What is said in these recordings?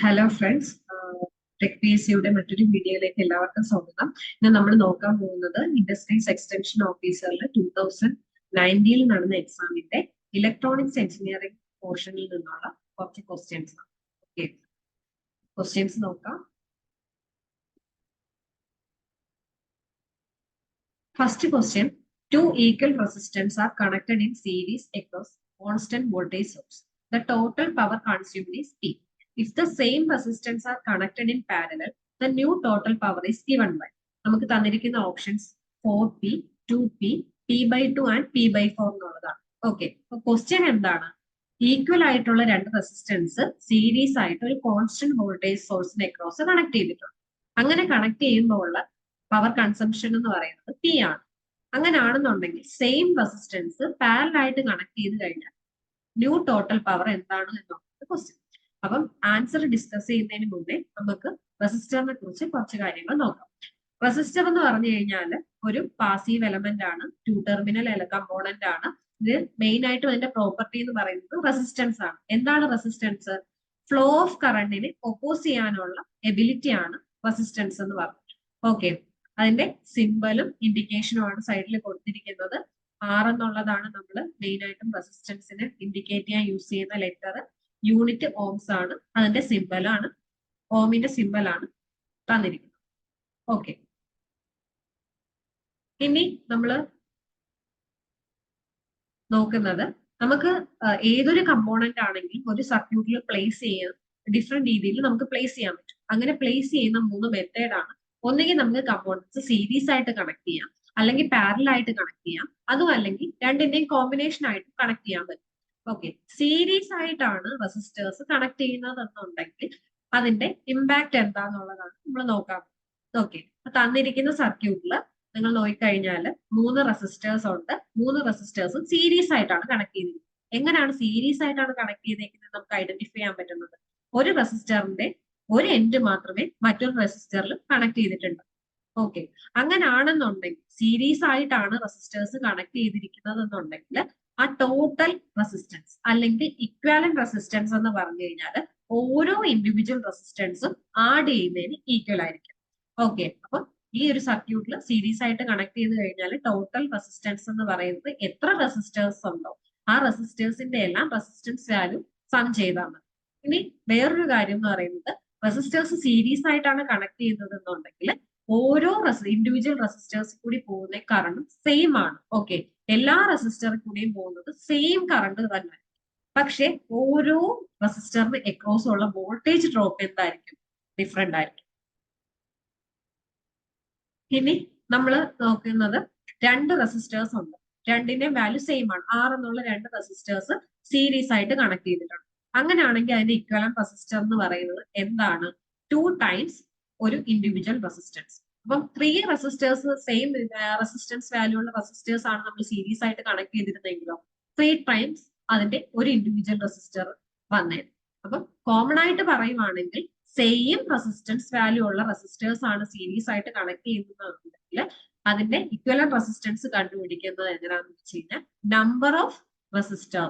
Hello friends tech P S സിയുടെ മറ്റൊരു വീഡിയോയിലേക്ക് എല്ലാവർക്കും സ്വാഗതം. ഇന്ന് നമ്മൾ നോക്കാൻ പോകുന്നത് ഇൻഡസ്ട്രീസ് എക്സ്റ്റൻഷൻ ഓഫീസറിൽ ടൂ തൗസൻഡ് നയന്റീനിൽ നടന്ന എക്സാമിന്റെ ഇലക്ട്രോണിക്സ് എഞ്ചിനീയറിംഗ് പോർഷനിൽ നിന്നുള്ള കുറച്ച് ക്വസ്റ്റ്യൻസ് ഓക്കെ ക്വസ്റ്റ്യൻസ് നോക്കാം. First question two equal resistance are connected in series across constant voltage source the total power consumed is P If the same resistance are connected in parallel, the new total power is given by. നമുക്ക് തന്നിരിക്കുന്ന options four P two P P by two and P by four എന്നുള്ളതാണ്. Okay question എന്താണ്? Equal ആയിട്ടുള്ള രണ്ട് resistance series ആയിട്ട് ഒരു constant voltage സോഴ്സിന് across connect ചെയ്തിട്ടുണ്ട്. അങ്ങനെ കണക്ട് ചെയ്യുമ്പോൾ ഉള്ള പവർ കൺസംഷൻ എന്ന് പറയുന്നത് പി ആണ്. അങ്ങനെയാണെന്നുണ്ടെങ്കിൽ സെയിം റെസിസ്റ്റൻസ് പാരലായിട്ട് കണക്ട് ചെയ്ത് കഴിഞ്ഞാൽ ന്യൂ ടോട്ടൽ പവർ എന്താണ് എന്നുള്ളത് ക്വസ്റ്റ്യൻ അപ്പം ആൻസർ ഡിസ്കസ് ചെയ്യുന്നതിന് മുമ്പേ നമുക്ക് റെസിസ്റ്ററിനെ കുറിച്ച് കുറച്ച് കാര്യങ്ങൾ നോക്കാം. റെസിസ്റ്റർ എന്ന് പറഞ്ഞു കഴിഞ്ഞാൽ ഒരു പാസീവ് എലമെന്റ് ആണ് ടു ടെർമിനൽ കമ്പോണന്റ് ആണ്. ഇത് മെയിൻ ആയിട്ടും അതിന്റെ പ്രോപ്പർട്ടി എന്ന് പറയുന്നത് റെസിസ്റ്റൻസ് ആണ്. എന്താണ് റെസിസ്റ്റൻസ് ഫ്ലോ ഓഫ് കറണ്ടിനെ ഒപ്പോസ് ചെയ്യാനുള്ള എബിലിറ്റി ആണ് റെസിസ്റ്റൻസ് എന്ന് പറഞ്ഞത് ഓക്കെ അതിന്റെ സിമ്പലും ഇൻഡിക്കേഷനും ആണ് സൈഡിൽ കൊടുത്തിരിക്കുന്നത്. ആർ എന്നുള്ളതാണ് നമ്മൾ മെയിൻ ആയിട്ടും റെസിസ്റ്റൻസിന് ഇൻഡിക്കേറ്റ് ചെയ്യാൻ യൂസ് ചെയ്യുന്ന ലെറ്റർ യൂണിറ്റ് ഓംസ് ആണ് അതിന്റെ സിമ്പലാണ് ഓമിന്റെ സിമ്പലാണ് തന്നിരിക്കുന്നത്. ഓക്കെ ഇനി നമ്മൾ നോക്കുന്നത് നമുക്ക് ഏതൊരു കമ്പോണന്റ് ആണെങ്കിലും ഒരു സർക്യൂട്ടിൽ പ്ലേസ് ചെയ്യാൻ ഡിഫറെന്റ് രീതിയിൽ നമുക്ക് പ്ലേസ് ചെയ്യാൻ പറ്റും. അങ്ങനെ പ്ലേസ് ചെയ്യുന്ന മൂന്ന് മെത്തേഡ് ആണ്. ഒന്നുകിൽ നമുക്ക് കമ്പോണൻസ് സീരീസ് ആയിട്ട് കണക്ട് ചെയ്യാം അല്ലെങ്കിൽ പാരലായിട്ട് കണക്ട് ചെയ്യാം അതും അല്ലെങ്കിൽ രണ്ടിന്റെയും കോമ്പിനേഷൻ ആയിട്ട് കണക്ട് ചെയ്യാൻ പറ്റും. ഓക്കെ സീരീസ് ആയിട്ടാണ് റെസിസ്റ്റേഴ്സ് കണക്ട് ചെയ്യുന്നത് എന്നുണ്ടെങ്കിൽ അതിന്റെ ഇമ്പാക്ട് എന്താന്നുള്ളതാണ് നമ്മൾ നോക്കാം. ഓക്കെ തന്നിരിക്കുന്ന സർക്യൂട്ടിൽ നിങ്ങൾ നോക്കിക്കഴിഞ്ഞാൽ മൂന്ന് റെസിസ്റ്റേഴ്സ് ഉണ്ട്. മൂന്ന് റെസിസ്റ്റേഴ്സും സീരീസ് ആയിട്ടാണ് കണക്ട് ചെയ്തിരിക്കുന്നത്. എങ്ങനെയാണ് സീരീസ് ആയിട്ടാണ് കണക്ട് ചെയ്തേക്കുന്നത് നമുക്ക് ഐഡന്റിഫൈ ചെയ്യാൻ പറ്റുന്നത്? ഒരു റെസിസ്റ്ററിന്റെ ഒരു എൻഡ് മാത്രമേ മറ്റൊരു റെസിസ്റ്ററിൽ കണക്ട് ചെയ്തിട്ടുണ്ട്. ഓക്കെ അങ്ങനെയാണെന്നുണ്ടെങ്കിൽ സീരീസ് ആയിട്ടാണ് റെസിസ്റ്റേഴ്സ് കണക്ട് ചെയ്തിരിക്കുന്നത് എന്നുണ്ടെങ്കിൽ ആ ടോട്ടൽ റെസിസ്റ്റൻസ് അല്ലെങ്കിൽ ഇക്വാലന്റ് റെസിസ്റ്റൻസ് എന്ന് പറഞ്ഞു കഴിഞ്ഞാൽ ഓരോ ഇൻഡിവിജ്വൽ റെസിസ്റ്റൻസും ആഡ് ചെയ്യുന്നതിന് ഈക്വൽ ആയിരിക്കും. ഓക്കെ അപ്പൊ ഈ ഒരു സർക്യൂട്ടിൽ സീരീസ് ആയിട്ട് കണക്ട് ചെയ്ത് കഴിഞ്ഞാൽ ടോട്ടൽ റെസിസ്റ്റൻസ് എന്ന് പറയുന്നത് എത്ര റെസിസ്റ്റേഴ്സ് ഉണ്ടോ ആ റെസിസ്റ്റേഴ്സിന്റെ എല്ലാം റെസിസ്റ്റൻസ് വാല്യൂ സം ചെയ്താൽ മതി. ഇനി വേറൊരു കാര്യം എന്ന് പറയുന്നത് റെസിസ്റ്റേഴ്സ് സീരീസ് ആയിട്ടാണ് കണക്ട് ചെയ്യുന്നത് എന്നുണ്ടെങ്കിൽ ഓരോ ഇൻഡിവിജ്വൽ റെസിസ്റ്റേഴ്സ് കൂടി പോകുന്ന കറണ്ട് സെയിം ആണ്. ഓക്കെ എല്ലാ റെസിസ്റ്ററിൽ കൂടിയും പോകുന്നത് സെയിം കറണ്ട് തന്നെ പക്ഷെ ഓരോ റെസിസ്റ്ററിന് എക്രോസ് ഉള്ള വോൾട്ടേജ് ഡ്രോപ്പ് എന്തായിരിക്കും? ഡിഫറെന്റ് ആയിരിക്കും. ഇനി നമ്മൾ നോക്കുന്നത് രണ്ട് റെസിസ്റ്റേഴ്സ് ഉണ്ട്. രണ്ടിന്റെ വാല്യൂ സെയിം ആണ്. ആർ എന്നുള്ള രണ്ട് റെസിസ്റ്റേഴ്സ് സീരീസ് ആയിട്ട് കണക്ട് ചെയ്തിട്ടുണ്ട്. അങ്ങനെയാണെങ്കിൽ അതിന്റെ ഇക്വലൻ റെസിസ്റ്റർ എന്ന് പറയുന്നത് എന്താണ്? ടു ടൈംസ് ഒരു ഇൻഡിവിജ്വൽ റെസിസ്റ്റൻസ് അപ്പം three resistors same resistance value ഉള്ള റെസിസ്റ്റേഴ്സ് ആണ് നമ്മൾ സീരീസ് ആയിട്ട് കണക്ട് ചെയ്തിരുന്നെങ്കിലോ. ത്രീ ടൈംസ് അതിന്റെ ഒരു ഇൻഡിവിജ്വൽ റെസിസ്റ്റർ വന്നേ അപ്പം കോമൺ ആയിട്ട് പറയുവാണെങ്കിൽ സെയിം റെസിസ്റ്റൻസ് വാല്യൂ ഉള്ള റെസിസ്റ്റേഴ്സ് ആണ് സീരീസ് ആയിട്ട് കണക്ട് ചെയ്യുന്നതെന്നുണ്ടെങ്കിൽ അതിന്റെ ഇക്വലൻ റെസിസ്റ്റൻസ് കണ്ടുപിടിക്കുന്നത് എങ്ങനെയാണെന്ന് വെച്ച് കഴിഞ്ഞാൽ number of resistor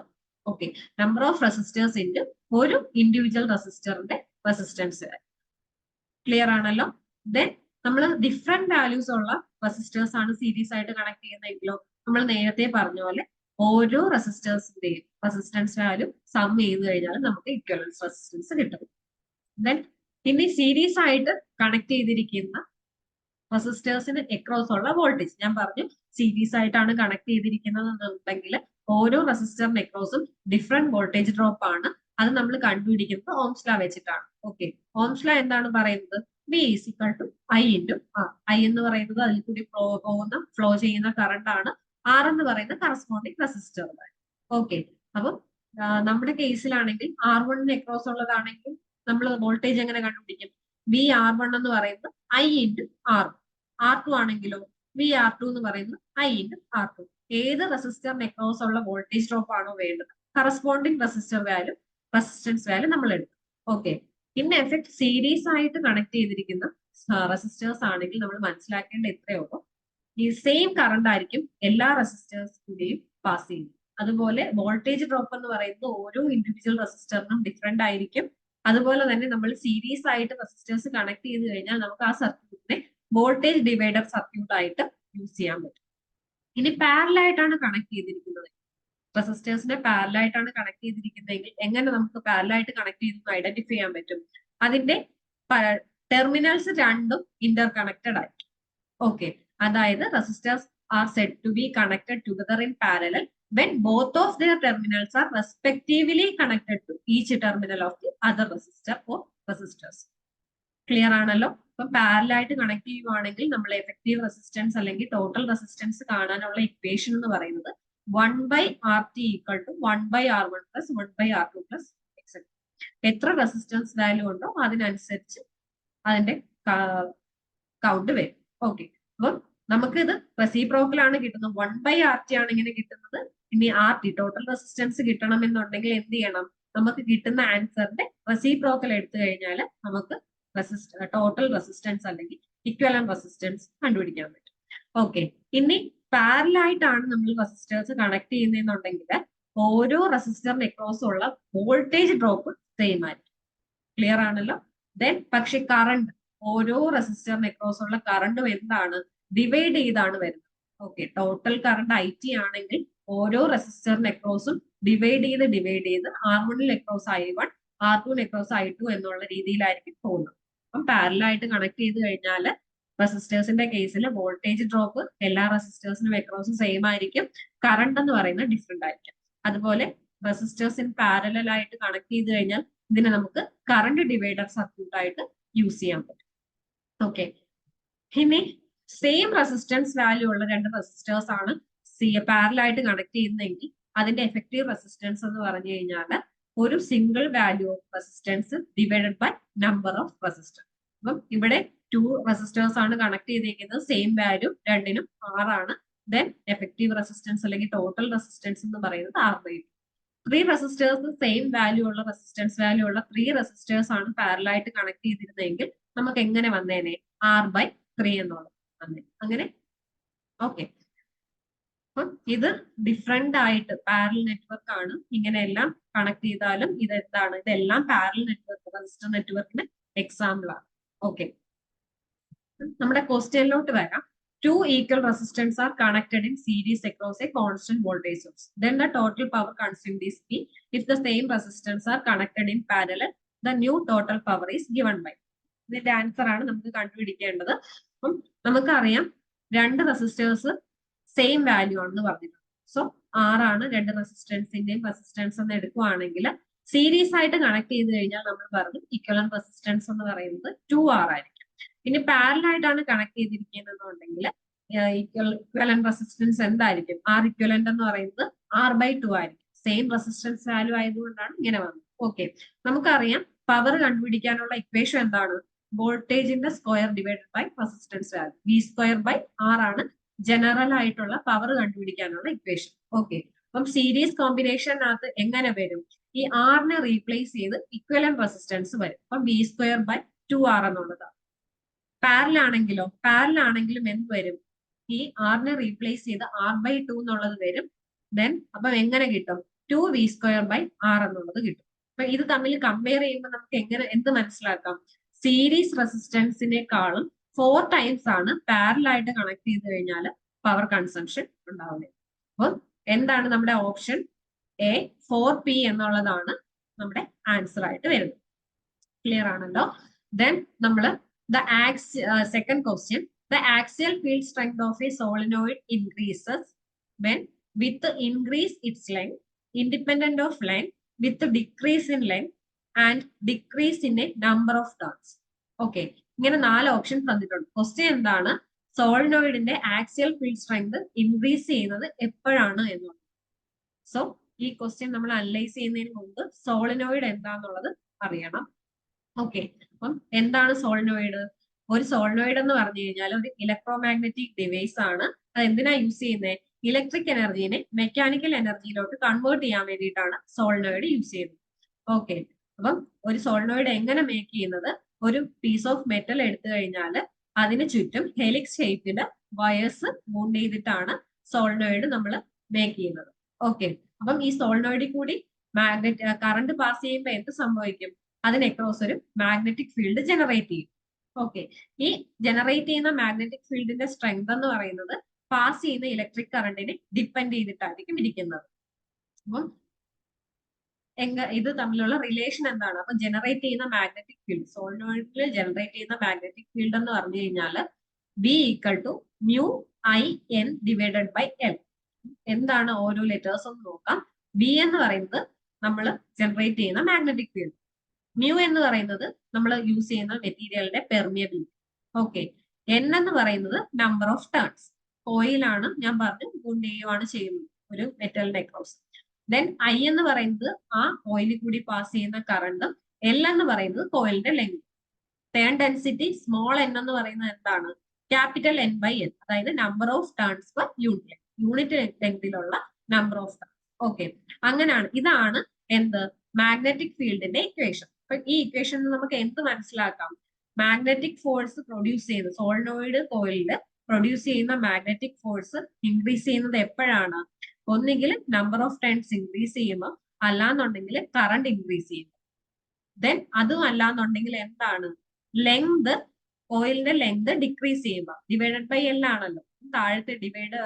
okay number of resistors into ഒരു ഇൻഡിവിജ്വൽ റെസിസ്റ്ററിന്റെ റെസിസ്റ്റൻസ് ക്ലിയർ ആണല്ലോ? ദെൻ നമ്മൾ ഡിഫറെന്റ് വാല്യൂസ് ഉള്ള റെസിസ്റ്റേഴ്സ് ആണ് സീരീസ് ആയിട്ട് കണക്ട് ചെയ്യുന്നതെങ്കിലോ നമ്മൾ നേരത്തെ പറഞ്ഞ പോലെ ഓരോ റെസിസ്റ്റേഴ്സിന്റെയും റെസിസ്റ്റൻസ് വാല്യൂ സം ചെയ്ത് കഴിഞ്ഞാൽ നമുക്ക് ഇക്വലൻസ് റെസിസ്റ്റൻസ് കിട്ടും. ദെൻ ഇനി സീരീസ് ആയിട്ട് കണക്ട് ചെയ്തിരിക്കുന്ന റെസിസ്റ്റേഴ്സിന് എക്രോസ് ഉള്ള വോൾട്ടേജ് ഞാൻ പറഞ്ഞു സീരീസ് ആയിട്ടാണ് കണക്ട് ചെയ്തിരിക്കുന്നത് എന്നുണ്ടെങ്കിൽ ഓരോ റെസിസ്റ്ററിന് എക്രോസും ഡിഫറെന്റ് വോൾട്ടേജ് ഡ്രോപ്പ് ആണ്. അത് നമ്മൾ കണ്ടുപിടിക്കുന്നത് ഓംസ്ല വെച്ചിട്ടാണ്. ഓക്കെ ഓംസ്ല എന്താണ് പറയുന്നത്? V is equal to I into R I എന്ന് പറയുന്നത് അതിൽ കൂടി ഫ്ലോ പോകുന്ന ഫ്ലോ ചെയ്യുന്ന കറണ്ട് ആണ്. ആർ എന്ന് പറയുന്ന കറസ്പോണ്ടിങ് റെസിസ്റ്റർ ഓക്കെ അപ്പം നമ്മുടെ കേസിലാണെങ്കിൽ ആർ വണ്ണിന് എക്രോസ് ഉള്ളതാണെങ്കിൽ നമ്മൾ വോൾട്ടേജ് എങ്ങനെ കണ്ടുപിടിക്കും? വി ആർ വൺ എന്ന് പറയുന്നത് I into R R two ആണെങ്കിലോ വി ആർ ടു എന്ന് പറയുന്നത് ഐ ഇന്റു ആർ ടു ഏത് റെസിസ്റ്ററിന് എക്രോസ് ഉള്ള വോൾട്ടേജ് ഡ്രോപ്പ് ആണോ വേണ്ടത്? Corresponding resistor value resistance value നമ്മൾ എടുക്കും. ഓക്കെ ഇൻ എഫക്ട് സീരീസ് ആയിട്ട് കണക്ട് ചെയ്തിരിക്കുന്ന റെസിസ്റ്റേഴ്സ് ആണെങ്കിൽ നമ്മൾ മനസ്സിലാക്കേണ്ട ഇത്രയേ ഈ സെയിം കറണ്ട് ആയിരിക്കും എല്ലാ റെസിസ്റ്റേഴ്സ് കൂടെയും പാസ് ചെയ്യുന്നത്. അതുപോലെ വോൾട്ടേജ് ഡ്രോപ്പ് എന്ന് പറയുന്നത് ഓരോ ഇൻഡിവിജ്വൽ റെസിസ്റ്ററിനും ഡിഫറെന്റ് ആയിരിക്കും. അതുപോലെ തന്നെ നമ്മൾ സീരീസ് ആയിട്ട് റെസിസ്റ്റേഴ്സ് കണക്ട് ചെയ്ത് കഴിഞ്ഞാൽ നമുക്ക് ആ സർക്യൂട്ടിനെ വോൾട്ടേജ് ഡിവൈഡർ സർക്യൂട്ട് ആയിട്ട് യൂസ് ചെയ്യാൻ പറ്റും. ഇനി പാരലായിട്ടാണ് കണക്ട് ചെയ്തിരിക്കുന്നത്. റെസിസ്റ്റേഴ്സിനെ പാരലായിട്ടാണ് കണക്ട് ചെയ്തിരിക്കുന്നതെങ്കിൽ എങ്ങനെ നമുക്ക് പാരലായിട്ട് കണക്ട് ചെയ്ത് ഐഡന്റിഫൈ ചെയ്യാൻ പറ്റും? അതിന്റെ ടെർമിനൽസ് രണ്ടും ഇന്റർ കണക്റ്റഡ് ആയി ഓക്കെ അതായത് resistors are set to be connected together in parallel when both of their terminals are respectively connected to each terminal of the other resistor or resistors clear ആണല്ലോ? ഇപ്പൊ പാരലായിട്ട് connect ചെയ്യുവാണെങ്കിൽ നമ്മൾ effective resistance അല്ലെങ്കിൽ total resistance കാണാനുള്ള equation എന്ന് പറയുന്നത് one by R T equal to one by R one plus one by R two plus എത്ര റെസിസ്റ്റൻസ് വാല്യൂ ഉണ്ടോ അതിനനുസരിച്ച് അതിന്റെ കൗണ്ട് വരും. ഓക്കെ അപ്പം നമുക്കിത് റെസിപ്രോക്കലാണ് കിട്ടുന്നത്. വൺ ബൈ ആർ ടി ആണ് ഇങ്ങനെ കിട്ടുന്നത്. ഇനി ആർ ടി ടോട്ടൽ റെസിസ്റ്റൻസ് കിട്ടണം എന്നുണ്ടെങ്കിൽ എന്ത് ചെയ്യണം? നമുക്ക് കിട്ടുന്ന ആൻസറിന്റെ റെസിപ്രോക്കൽ എടുത്തു കഴിഞ്ഞാൽ നമുക്ക് റെസിസ്റ്റ ടോട്ടൽ റെസിസ്റ്റൻസ് അല്ലെങ്കിൽ ഇക്വലൻ റെസിസ്റ്റൻസ് കണ്ടുപിടിക്കാൻ പറ്റും. ഓക്കെ ഇനി പാരലായിട്ടാണ് നമ്മൾ റെസിസ്റ്റേഴ്സ് കണക്ട് ചെയ്യുന്നതെന്നുണ്ടെങ്കിൽ ഓരോ റെസിസ്റ്ററിന് അക്രോസ് ഉള്ള വോൾട്ടേജ് ഡ്രോപ്പ് സെയിം ആയിരിക്കും. ക്ലിയർ ആണല്ലോ? ദെൻ പക്ഷെ കറണ്ട് ഓരോ റെസിസ്റ്ററിന് അക്രോസ് ഉള്ള കറണ്ടും എന്താണ് ഡിവൈഡ് ചെയ്താണ് വരുന്നത്. Okay total current I T ആണെങ്കിൽ ഓരോ റെസിസ്റ്ററിന് അക്രോസും ഡിവൈഡ് ചെയ്ത് ഡിവൈഡ് ചെയ്ത് ആർ വണ്ണിൽ across I one R two across I two എന്നുള്ള രീതിയിലായിരിക്കും പോകുന്നത്. അപ്പം പാരലായിട്ട് കണക്ട് ചെയ്ത് കഴിഞ്ഞാൽ റെസിസ്റ്റേഴ്സിന്റെ കേസിൽ വോൾട്ടേജ് ഡ്രോപ്പ് എല്ലാ റെസിസ്റ്റേഴ്സിനും അക്രോസും സെയിം ആയിരിക്കും. കറണ്ട് എന്ന് പറയുന്നത് ഡിഫറെന്റ് ആയിരിക്കും. അതുപോലെ റെസിസ്റ്റേഴ്സ് ഇൻ പാരലൽ ആയിട്ട് കണക്ട് ചെയ്ത് കഴിഞ്ഞാൽ ഇതിനെ നമുക്ക് കറണ്ട് ഡിവൈഡർ സർക്യൂട്ട് ആയിട്ട് യൂസ് ചെയ്യാൻ പറ്റും. ഓക്കെ ഇനി സെയിം റെസിസ്റ്റൻസ് വാല്യൂ ഉള്ള രണ്ട് റെസിസ്റ്റേഴ്സ് ആണ് സി പാരലായിട്ട് കണക്ട് ചെയ്യുന്നതെങ്കിൽ അതിന്റെ എഫക്റ്റീവ് റെസിസ്റ്റൻസ് എന്ന് പറഞ്ഞു കഴിഞ്ഞാൽ ഒരു single value of resistance divided by number of resistance അപ്പം ഇവിടെ ടു റെസിസ്റ്റേഴ്സ് ആണ് കണക്ട് ചെയ്തിരിക്കുന്നത് സെയിം വാല്യൂ രണ്ടിനും ആറാണ് ദെൻ എഫക്റ്റീവ് റെസിസ്റ്റൻസ് അല്ലെങ്കിൽ ടോട്ടൽ റെസിസ്റ്റൻസ് എന്ന് പറയുന്നത് R by two three resistors same value ഉള്ള റെസിസ്റ്റൻസ് വാല്യൂ ഉള്ള ത്രീ റെസിസ്റ്റേഴ്സ് ആണ് പാരലായിട്ട് കണക്ട് ചെയ്തിരുന്നെങ്കിൽ നമുക്ക് എങ്ങനെ വന്നേനെ? ആർ ബൈ ത്രീ എന്നുള്ളത് വന്നേ. അങ്ങനെ? ഓക്കെ ഇത് ഡിഫറെന്റ് ആയിട്ട് പാരൽ നെറ്റ്വർക്ക് ആണ്. ഇങ്ങനെയെല്ലാം കണക്ട് ചെയ്താലും ഇത് എന്താണ് ഇതെല്ലാം പാരൽ നെറ്റ്വർക്ക് റെസിസ്റ്റർ നെറ്റ്വർക്കിന് എക്സാമ്പിൾ ആണ്. ഓക്കെ നമ്മുടെ ക്വസ്റ്റ്യനിലോട്ട് വരാം. Two equal resistance are connected in series across a constant voltage source then the total power consumed is P if the same resistance are connected in parallel the new total power is given by ഇതിന്റെ answer ആണ് നമുക്ക് കണ്ടുപിടിക്കേണ്ടത്. അപ്പം നമുക്കറിയാം രണ്ട് resistors same value ആണെന്ന് പറഞ്ഞിട്ടുണ്ട്. So ആറാണ് രണ്ട് റെസിസ്റ്റൻസിന്റെയും റെസിസ്റ്റൻസ് എന്ന് എടുക്കുവാണെങ്കിൽ സീരീസ് ആയിട്ട് കണക്ട് ചെയ്ത് കഴിഞ്ഞാൽ നമ്മൾ പറഞ്ഞു ഇക്വലൻ റെസിസ്റ്റൻസ് എന്ന് പറയുന്നത് ടു ആർ ആയിരിക്കും. ഇനി പാരലായിട്ടാണ് കണക്ട് ചെയ്തിരിക്കുന്നതെന്നുണ്ടെങ്കിൽ ഇക്വലന്റ് റെസിസ്റ്റൻസ് എന്തായിരിക്കും? ആർ ഇക്വലന്റ് എന്ന് പറയുന്നത് ആർ ബൈ ടു ആയിരിക്കും. സെയിം റെസിസ്റ്റൻസ് വാല്യൂ ആയതുകൊണ്ടാണ് ഇങ്ങനെ വന്നത്. ഓക്കെ നമുക്കറിയാം പവർ കണ്ടുപിടിക്കാനുള്ള ഇക്വേഷൻ എന്താണ്? വോൾട്ടേജിന്റെ square divided by resistance value V square by R ആണ് ജനറൽ ആയിട്ടുള്ള പവർ കണ്ടുപിടിക്കാനുള്ള ഇക്വേഷൻ ഓക്കെ അപ്പം സീരീസ് കോമ്പിനേഷനകത്ത് എങ്ങനെ വരും? ഈ ആറിനെ റീപ്ലേസ് ചെയ്ത് ഇക്വലൻ റെസിസ്റ്റൻസ് വരും. അപ്പം V square by two R എന്നുള്ളതാണ്. പാരലാണെങ്കിലോ പാരലാണെങ്കിലും എന്ത് വരും? ഈ ആറിനെ റീപ്ലേസ് ചെയ്ത് ആർ ബൈ ടു എന്നുള്ളത് വരും. ദെൻ അപ്പം എങ്ങനെ കിട്ടും? Two V square by R എന്നുള്ളത് കിട്ടും. അപ്പൊ ഇത് തമ്മിൽ കമ്പയർ ചെയ്യുമ്പോൾ നമുക്ക് എങ്ങനെ എന്ത് മനസ്സിലാക്കാം? സീരീസ് റെസിസ്റ്റൻസിനേക്കാളും ഫോർ ടൈംസ് ആണ് പാരലായിട്ട് കണക്ട് ചെയ്ത് കഴിഞ്ഞാൽ പവർ കൺസംഷൻ ഉണ്ടാവുന്നത്. അപ്പോൾ എന്താണ് നമ്മുടെ ഓപ്ഷൻ എ ഫോർ പി എന്നുള്ളതാണ് നമ്മുടെ ആൻസർ ആയിട്ട് വരുന്നത്. ക്ലിയർ ആണല്ലോ? ദെൻ നമ്മൾ the ax uh, second question the axial field strength of a solenoid increases when with increase its length independent of length with decrease in length and decrease in a number of turns okay ഇങ്ങനെ നാല് options തന്നിട്ടുണ്ട് question എന്താണ് സോളിനോയിഡിന്റെ axial field strength increase ചെയ്യുന്നത് എപ്പോഴാണ് എന്നുള്ളത് so ഈ question നമ്മൾ അനലൈസ് ചെയ്യുന്നതിന് മുമ്പ് സോളിനോയിഡ് എന്താന്നുള്ളത് അറിയണം ഓക്കെ അപ്പം എന്താണ് സോളിനോയിഡ് ഒരു സോളിനോയിഡ് എന്ന് പറഞ്ഞു കഴിഞ്ഞാൽ ഒരു ഇലക്ട്രോമാഗ്നറ്റിക് ഡിവൈസ് ആണ്. അത് എന്തിനാ യൂസ് ചെയ്യുന്നത് ഇലക്ട്രിക് എനർജീനെ മെക്കാനിക്കൽ എനർജിയിലോട്ട് കൺവേർട്ട് ചെയ്യാൻ വേണ്ടിയിട്ടാണ് സോളിനോയിഡ് യൂസ് ചെയ്യുന്നത്. ഓക്കെ അപ്പം ഒരു സോളിനോയിഡ് എങ്ങനെ മേക്ക് ചെയ്യുന്നത്? ഒരു പീസ് ഓഫ് മെറ്റൽ എടുത്തു കഴിഞ്ഞാൽ അതിന് ചുറ്റും ഹെലിക്സ് ഷേപ്പിൽ വയേഴ്സ് മൂണ്ട് ചെയ്തിട്ടാണ് സോളിനോയിഡ് നമ്മൾ മേക്ക് ചെയ്യുന്നത്. ഓക്കെ അപ്പം ഈ സോളിനോയിഡിൽ കൂടി മാഗ്നറ്റ് കറണ്ട് പാസ് ചെയ്യുമ്പോൾ എന്ത് സംഭവിക്കും? അതിന് അക്രോസ് ഒരു മാഗ്നറ്റിക് ഫീൽഡ് ജനറേറ്റ് ചെയ്യും. ഓക്കെ ഈ ജനറേറ്റ് ചെയ്യുന്ന മാഗ്നറ്റിക് ഫീൽഡിന്റെ സ്ട്രെങ്ത് എന്ന് പറയുന്നത് പാസ് ചെയ്യുന്ന ഇലക്ട്രിക് കറണ്ടിനെ ഡിപ്പെൻഡ് ചെയ്തിട്ടായിരിക്കും ഇരിക്കുന്നത്. അപ്പം എങ്ക ഇത് തമ്മിലുള്ള റിലേഷൻ എന്താണ്? അപ്പൊ ജനറേറ്റ് ചെയ്യുന്ന മാഗ്നറ്റിക് ഫീൽഡ് സോളിനോയിഡിൽ ജനറേറ്റ് ചെയ്യുന്ന മാഗ്നറ്റിക് ഫീൽഡ് എന്ന് പറഞ്ഞു കഴിഞ്ഞാൽ B equal to mu I N divided by L എന്താണ് ഓരോ ലെറ്റേഴ്സ് നോക്കാം. ബി എന്ന് പറയുന്നത് നമ്മൾ ജനറേറ്റ് ചെയ്യുന്ന മാഗ്നറ്റിക് ഫീൽഡ് മ്യൂ എന്ന് പറയുന്നത് നമ്മൾ യൂസ് ചെയ്യുന്ന മെറ്റീരിയലിന്റെ പെർമിയബിലിറ്റി ഓക്കെ എൻ എന്ന് പറയുന്നത് നമ്പർ ഓഫ് ടേൺസ് കോയിലാണ് ഞാൻ പറഞ്ഞു ഗുണ്ടയുമാണ് ചെയ്യുന്നത് ഒരു മെറ്റലിന്റെ അക്രോസ് ദെൻ ഐ എന്ന് പറയുന്നത് ആ ഓയിലിൽ കൂടി പാസ് ചെയ്യുന്ന കറണ്ട് എൽ എന്ന് പറയുന്നത് കോയിലിന്റെ length turn density small N എന്ന് പറയുന്നത് എന്താണ്? ക്യാപിറ്റൽ എൻ ബൈ എൻ അതായത് number of turns per unit unit ലെങ്തിലുള്ള number of turns okay അങ്ങനെയാണ്. ഇതാണ് എന്ത്? മാഗ്നറ്റിക് ഫീൽഡിന്റെ ഇക്വേഷൻ അപ്പൊ ഈ ഇക്വേഷൻ നമുക്ക് എന്ത് മനസ്സിലാക്കാം? മാഗ്നറ്റിക് ഫോഴ്സ് പ്രൊഡ്യൂസ് ചെയ്ത് സോളിനോയിഡ് കോയിലിൽ പ്രൊഡ്യൂസ് ചെയ്യുന്ന മാഗ്നറ്റിക് ഫോഴ്സ് ഇൻക്രീസ് ചെയ്യുന്നത് എപ്പോഴാണ്? ഒന്നുകിൽ നമ്പർ ഓഫ് ടൈംസ് ഇൻക്രീസ് ചെയ്യുമ്പോൾ അല്ലാന്നുണ്ടെങ്കിൽ കറണ്ട് ഇൻക്രീസ് ചെയ്യുന്നു. ദെൻ അതും അല്ലാന്നുണ്ടെങ്കിൽ എന്താണ്? ലെങ്ത് കോയിലിന്റെ ലെങ്ത് ഡിക്രീസ് ചെയ്യുമ്പോൾ ഡിവൈഡഡ് ബൈ എൽ ആണല്ലോ. താഴത്തെ ഡിവൈഡ്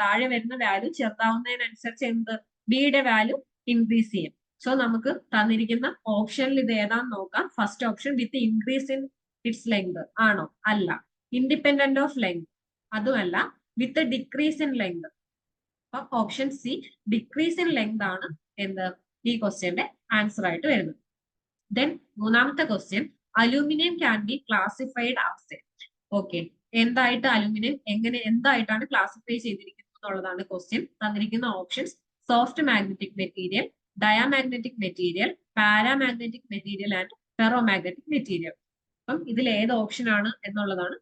താഴെ വരുന്ന വാല്യൂ ചെറുതാവുന്നതിനനുസരിച്ച് എന്ത്? ബിയുടെ വാല്യൂ ഇൻക്രീസ് ചെയ്യും. സോ നമുക്ക് തന്നിരിക്കുന്ന ഓപ്ഷനിൽ ഇത് ഏതാന്ന് നോക്കാം. First option with increase in its length ആണോ? അല്ല. ഇൻഡിപെൻഡന്റ് ഓഫ് ലെങ്ത് അതുമല്ല വിത്ത് ഡിക്രീസ് ഇൻ ലെങ്ത് അപ്പൊ option C decrease in length ആണ് എന്ത്? ഈ ക്വസ്റ്റ്യന്റെ ആൻസർ ആയിട്ട് വരുന്നത്. ദെൻ മൂന്നാമത്തെ question aluminium can be classified as okay എന്തായിട്ട് അലൂമിനിയം എങ്ങനെ എന്തായിട്ടാണ് ക്ലാസിഫൈ ചെയ്തിരിക്കുന്നത് എന്നുള്ളതാണ് ക്വസ്റ്റ്യൻ തന്നിരിക്കുന്ന options soft magnetic material diamagnetic material paramagnetic material and ferromagnetic material അപ്പം ഇതിൽ ഏത് ഓപ്ഷൻ ആണ് എന്നുള്ളതാണ്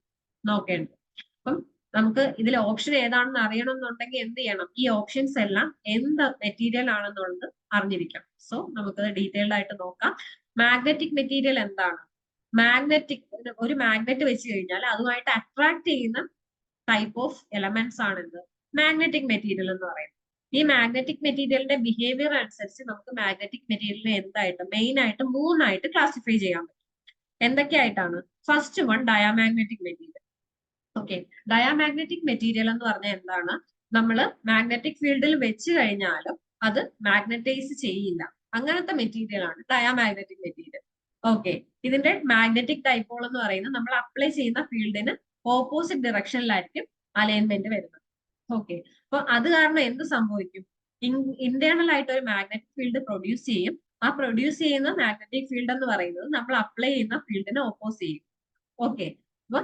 നോക്കേണ്ടത്. അപ്പം നമുക്ക് ഇതിൽ ഓപ്ഷൻ ഏതാണെന്ന് അറിയണം എന്നുണ്ടെങ്കിൽ എന്ത് ചെയ്യണം? ഈ ഓപ്ഷൻസ് എല്ലാം എന്ത് മെറ്റീരിയൽ ആണെന്നുള്ളത് അറിഞ്ഞിരിക്കണം. സോ നമുക്കത് ഡീറ്റെയിൽഡ് ആയിട്ട് നോക്കാം. മാഗ്നറ്റിക് മെറ്റീരിയൽ എന്താണ്? മാഗ്നറ്റിക് ഒരു മാഗ്നറ്റ് വെച്ച് കഴിഞ്ഞാൽ അതുമായിട്ട് അട്രാക്ട് ചെയ്യുന്ന ടൈപ്പ് ഓഫ് എലമെന്റ്സ് ആണ് എന്ത് മാഗ്നറ്റിക് മെറ്റീരിയൽ എന്ന് പറയുന്നത്. ഈ മാഗ്നറ്റിക് മെറ്റീരിയലിന്റെ ബിഹേവിയർ അനുസരിച്ച് നമുക്ക് മാഗ്നറ്റിക് മെറ്റീരിയലിനെ എന്തായിട്ട് മെയിൻ ആയിട്ട് മൂന്നായിട്ട് ക്ലാസിഫൈ ചെയ്യാൻ പറ്റും. എന്തൊക്കെയായിട്ടാണ്? First one diamagnetic material okay diamagnetic material എന്ന് പറഞ്ഞാൽ എന്താണ്? നമ്മൾ മാഗ്നറ്റിക് ഫീൽഡിൽ വെച്ച് കഴിഞ്ഞാലും അത് മാഗ്നറ്റൈസ് ചെയ്യില്ല. അങ്ങനത്തെ മെറ്റീരിയൽ ആണ് ഡയാമാഗ്നറ്റിക് മെറ്റീരിയൽ ഓക്കെ ഇതിന്റെ മാഗ്നറ്റിക് ഡൈപോൾ എന്ന് പറയുന്നത് നമ്മൾ അപ്ലൈ ചെയ്യുന്ന ഫീൽഡിന് ഓപ്പോസിറ്റ് ഡയറക്ഷനിലായിരിക്കും അലൈൻമെന്റ് വരുന്നത്. ഓക്കെ അപ്പൊ അത് കാരണം എന്ത് സംഭവിക്കും? ഇന്റേണൽ ആയിട്ട് ഒരു മാഗ്നറ്റിക് ഫീൽഡ് പ്രൊഡ്യൂസ് ചെയ്യും. ആ പ്രൊഡ്യൂസ് ചെയ്യുന്ന മാഗ്നറ്റിക് ഫീൽഡ് എന്ന് പറയുന്നത് നമ്മൾ അപ്ലൈ ചെയ്യുന്ന ഫീൽഡിനെ ഓപ്പോസ് ചെയ്യും. ഓക്കെ അപ്പൊ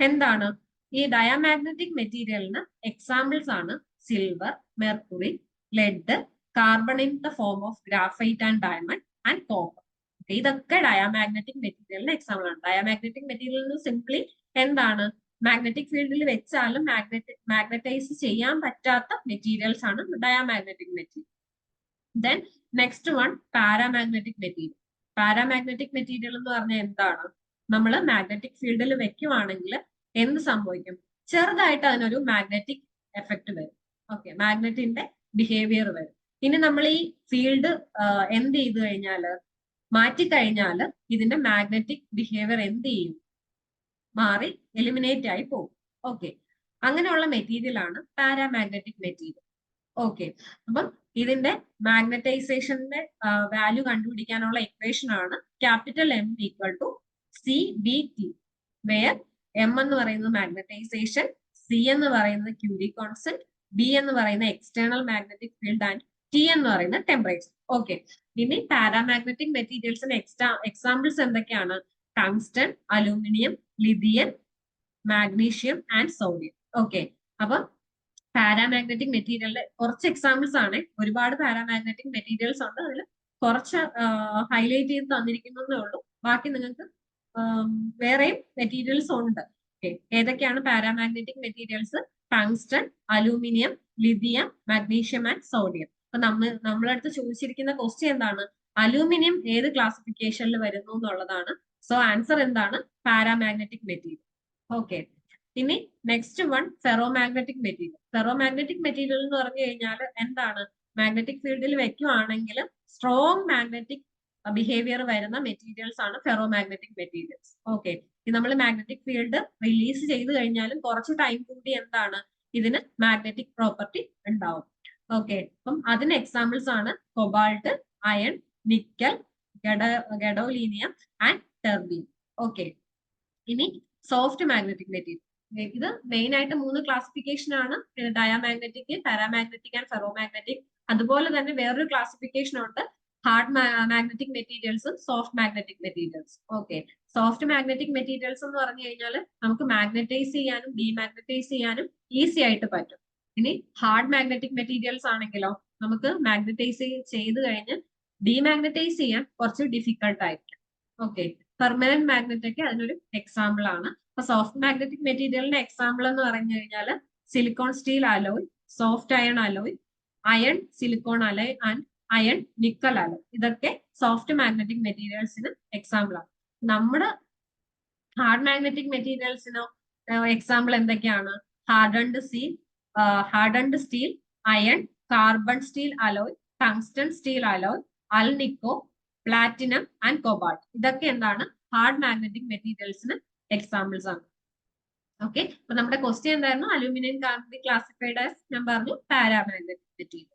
എന്താണ്? ഈ ഡയാമാഗ്നറ്റിക് മെറ്റീരിയലിന് എക്സാമ്പിൾസ് ആണ് silver mercury lead carbon in the form of graphite and diamond and copper ഇതൊക്കെ ഡയാമാഗ്നറ്റിക് മെറ്റീരിയലിന് എക്സാമ്പിൾ ആണ്. ഡയാമാഗ്നറ്റിക് മെറ്റീരിയലിന് സിംപ്ലി എന്താണ്? മാഗ്നറ്റിക് ഫീൽഡിൽ വെച്ചാലും മാഗ്നറ്റി മാഗ്നറ്റൈസ് ചെയ്യാൻ പറ്റാത്ത മെറ്റീരിയൽസ് ആണ് diamagnetic material then next one paramagnetic material paramagnetic material എന്ന് പറഞ്ഞാൽ എന്താണ്? നമ്മൾ മാഗ്നറ്റിക് ഫീൽഡിൽ വെക്കുവാണെങ്കിൽ എന്ത് സംഭവിക്കും? ചെറുതായിട്ട് അതിനൊരു മാഗ്നറ്റിക് എഫക്ട് വരും. ഓക്കെ മാഗ്നറ്റിന്റെ ബിഹേവിയർ വരും. ഇനി നമ്മൾ ഈ ഫീൽഡ് എന്ത് ചെയ്തു കഴിഞ്ഞാൽ മാറ്റിക്കഴിഞ്ഞാൽ ഇതിന്റെ മാഗ്നറ്റിക് ബിഹേവിയർ എന്ത് ചെയ്യും? മാറി എലിമിനേറ്റ് ആയി പോകും. ഓക്കെ അങ്ങനെയുള്ള മെറ്റീരിയൽ ആണ് പാരാമാഗ്നറ്റിക് മെറ്റീരിയൽ ഓക്കെ അപ്പം ഇതിന്റെ മാഗ്നറ്റൈസേഷന്റെ വാല്യൂ കണ്ടുപിടിക്കാനുള്ള ഇക്വേഷൻ ആണ് capital M equal to C B T where M എന്ന് പറയുന്നത് മാഗ്നറ്റൈസേഷൻ സി എന്ന് പറയുന്നത് ക്യൂരി കോൺസെന്റ് ബി എന്ന് പറയുന്ന external magnetic field and T എന്ന് പറയുന്ന ടെമ്പറേച്ചർ ഓക്കെ ഇനി പാരാമാഗ്നറ്റിക് മെറ്റീരിയൽസിന് എക്സാമ്പിൾസ് എന്തൊക്കെയാണ്? Tungsten aluminium lithium magnesium and sodium. Okay അപ്പൊ പാരാമാഗ്നറ്റിക് മെറ്റീരിയലിന്റെ കുറച്ച് എക്സാമ്പിൾസ് ആണ്. ഒരുപാട് പാരാമാഗ്നറ്റിക് മെറ്റീരിയൽസ് ഉണ്ട്. അതിൽ കുറച്ച് ഹൈലൈറ്റ് ചെയ്ത് തന്നിരിക്കുന്നതേ ഉള്ളൂ. ബാക്കി നിങ്ങൾക്ക് വേറെയും മെറ്റീരിയൽസ് ഉണ്ട്. ഓക്കെ ഏതൊക്കെയാണ് paramagnetic materials? Tungsten aluminium lithium magnesium and sodium. അപ്പൊ നമ്മൾ നമ്മളടുത്ത് ചോദിച്ചിരിക്കുന്ന ക്വസ്റ്റ്യൻ എന്താണ്? അലൂമിനിയം ഏത് ക്ലാസിഫിക്കേഷനിൽ വരുന്നു എന്നുള്ളതാണ് സോ ആൻസർ എന്താണ്? പാരാമാഗ്നറ്റിക് മെറ്റീരിയൽ ഓക്കെ ഇനി next one ferromagnetic material ferromagnetic material എന്ന് പറഞ്ഞു കഴിഞ്ഞാൽ എന്താണ്? മാഗ്നറ്റിക് ഫീൽഡിൽ വെക്കുവാണെങ്കിൽ സ്ട്രോങ് മാഗ്നറ്റിക് ബിഹേവിയർ വരുന്ന മെറ്റീരിയൽസ് ആണ് ഫെറോ മാഗ്നറ്റിക് മെറ്റീരിയൽസ് ഓക്കെ നമ്മൾ മാഗ്നറ്റിക് ഫീൽഡ് റിലീസ് ചെയ്ത് കഴിഞ്ഞാലും കുറച്ച് ടൈം കൂടി എന്താണ്? ഇതിന് മാഗ്നറ്റിക് പ്രോപ്പർട്ടി ഉണ്ടാവും. ഓക്കെ അപ്പം അതിന് എക്സാമ്പിൾസ് ആണ് cobalt iron nickel gadolinium and terbium. Okay. ഇനി സോഫ്റ്റ് മാഗ്നറ്റിക് മെറ്റീരിയൽ. ഇത് മെയിൻ ആയിട്ട് മൂന്ന് ക്ലാസിഫിക്കേഷൻ ആണ്. Diamagnetic paramagnetic and ferromagnetic അതുപോലെ തന്നെ വേറൊരു ക്ലാസിഫിക്കേഷൻ ഉണ്ട്. Hard magnetic മെറ്റീരിയൽസും soft magnetic materials okay. Soft magnetic materials എന്ന് പറഞ്ഞു കഴിഞ്ഞാൽ നമുക്ക് മാഗ്നറ്റൈസ് ചെയ്യാനും ഡീമാഗ്നറ്റൈസ് ചെയ്യാനും ഈസി ആയിട്ട് പറ്റും. ഇനി ഹാർഡ് മാഗ്നറ്റിക് മെറ്റീരിയൽസ് ആണെങ്കിലോ നമുക്ക് മാഗ്നറ്റൈസ് ചെയ്ത് കഴിഞ്ഞ് ഡീമാഗ്നറ്റൈസ് ചെയ്യാൻ കുറച്ച് ഡിഫിക്കൾട്ട് ആയിരിക്കും. ഓക്കെ. പെർമനന്റ് മാഗ്നറ്റ് ഒക്കെ അതിനൊരു എക്സാമ്പിൾ ആണ്. അപ്പൊ സോഫ്റ്റ് മാഗ്നറ്റിക് മെറ്റീരിയലിന്റെ എക്സാമ്പിൾ എന്ന് പറഞ്ഞു കഴിഞ്ഞാൽ silicon steel alloy soft iron alloy iron silicon alloy and iron nickel alloy ഇതൊക്കെ സോഫ്റ്റ് മാഗ്നറ്റിക് മെറ്റീരിയൽസിന് എക്സാമ്പിൾ ആണ്. നമ്മുടെ ഹാർഡ് മാഗ്നറ്റിക് മെറ്റീരിയൽസിനോ എക്സാമ്പിൾ എന്തൊക്കെയാണ്? Hardened steel hardened steel iron carbon steel alloy tungsten steel alloy alnico platinum and cobalt ഇതൊക്കെ എന്താണ്? Hard magnetic മെറ്റീരിയൽസിന് examples ആണ്. ഓക്കെ അപ്പൊ നമ്മുടെ ക്വസ്റ്റ്യൻ എന്തായിരുന്നു? അലൂമിനിയം കാർബൺ ക്ലാസിഫൈഡ് ആസ് ഞാൻ പറഞ്ഞു പാരാമാഗ്നറ്റിക് മെറ്റീരിയൽ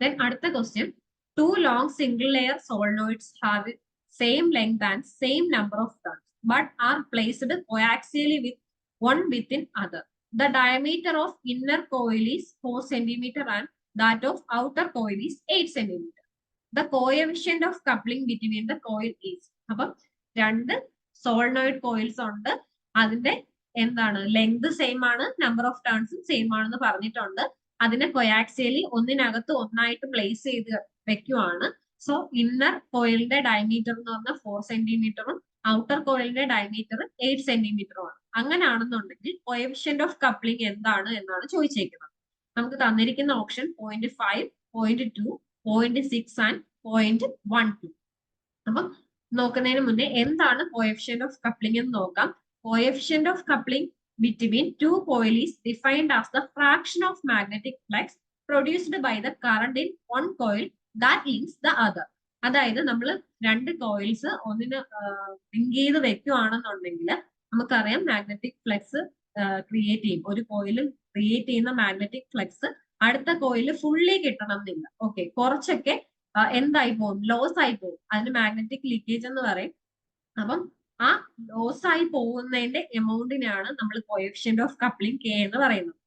ദെൻ അടുത്ത question two long single layer solenoids have same length and same number of turns but are placed coaxially with one other. The diameter of inner coil is 4 centimetre that of outer coil is 8 centimeter. The coefficient of coupling between the coil is അപ്പം രണ്ട് solenoid coils ഉണ്ട്. അതിന്റെ എന്താണ്? Length same ആണ് number of ടേൺസും same ആണെന്ന് പറഞ്ഞിട്ടുണ്ട്. അതിനെ കൊയാക്സിയലി ഒന്നിനകത്ത് ഒന്നായിട്ട് പ്ലേസ് ചെയ്ത് വെക്കുവാണ്. സോ ഇന്നർ കോയിലിന്റെ ഡയമീറ്റർ എന്ന് പറഞ്ഞാൽ ഫോർ സെന്റിമീറ്ററും ഔട്ടർ കോയിലിന്റെ ഡയമീറ്റർ എയ്റ്റ് സെന്റിമീറ്ററും ആണ്. അങ്ങനെയാണെന്നുണ്ടെങ്കിൽ കോയഫിഷ്യന്റ് ഓഫ് കപ്ലിംഗ് എന്താണ് എന്നാണ് ചോദിച്ചേക്കുന്നത്. നമുക്ക് തന്നിരിക്കുന്ന option point five point two point six and point one two അപ്പം നോക്കുന്നതിന് മുന്നേ എന്താണ് കോയഫിഷ്യന്റ് ഓഫ് കപ്ലിംഗ് എന്ന് നോക്കാം. Coefficient of coupling between two coil defined as the fraction of magnetic flux produced by the current in one coil that links the other അതായത് നമ്മൾ രണ്ട് coils ഒന്നിന് ലിങ്ക് ചെയ്ത് വെക്കുവാണെന്നുണ്ടെങ്കിൽ നമുക്കറിയാം മാഗ്നറ്റിക് ഫ്ലക്സ് ക്രിയേറ്റ് ചെയ്യും. ഒരു കോയിൽ ക്രിയേറ്റ് ചെയ്യുന്ന magnetic flux അടുത്ത കോയിൽ ഫുള്ളി കിട്ടണം എന്നില്ല ഓക്കെ കുറച്ചൊക്കെ എന്തായി പോകും? ലോസ് ആയി പോകും. അതിന് മാഗ്നറ്റിക് ലീക്കേജ് എന്ന് പറയും. അപ്പം ആ ലോസ് ആയി പോകുന്നതിന്റെ എമൗണ്ടിനാണ് നമ്മൾ കോയഫിഷ്യന്റ് ഓഫ് കപ്ലിംഗ് കെ എന്ന് പറയുന്നത്.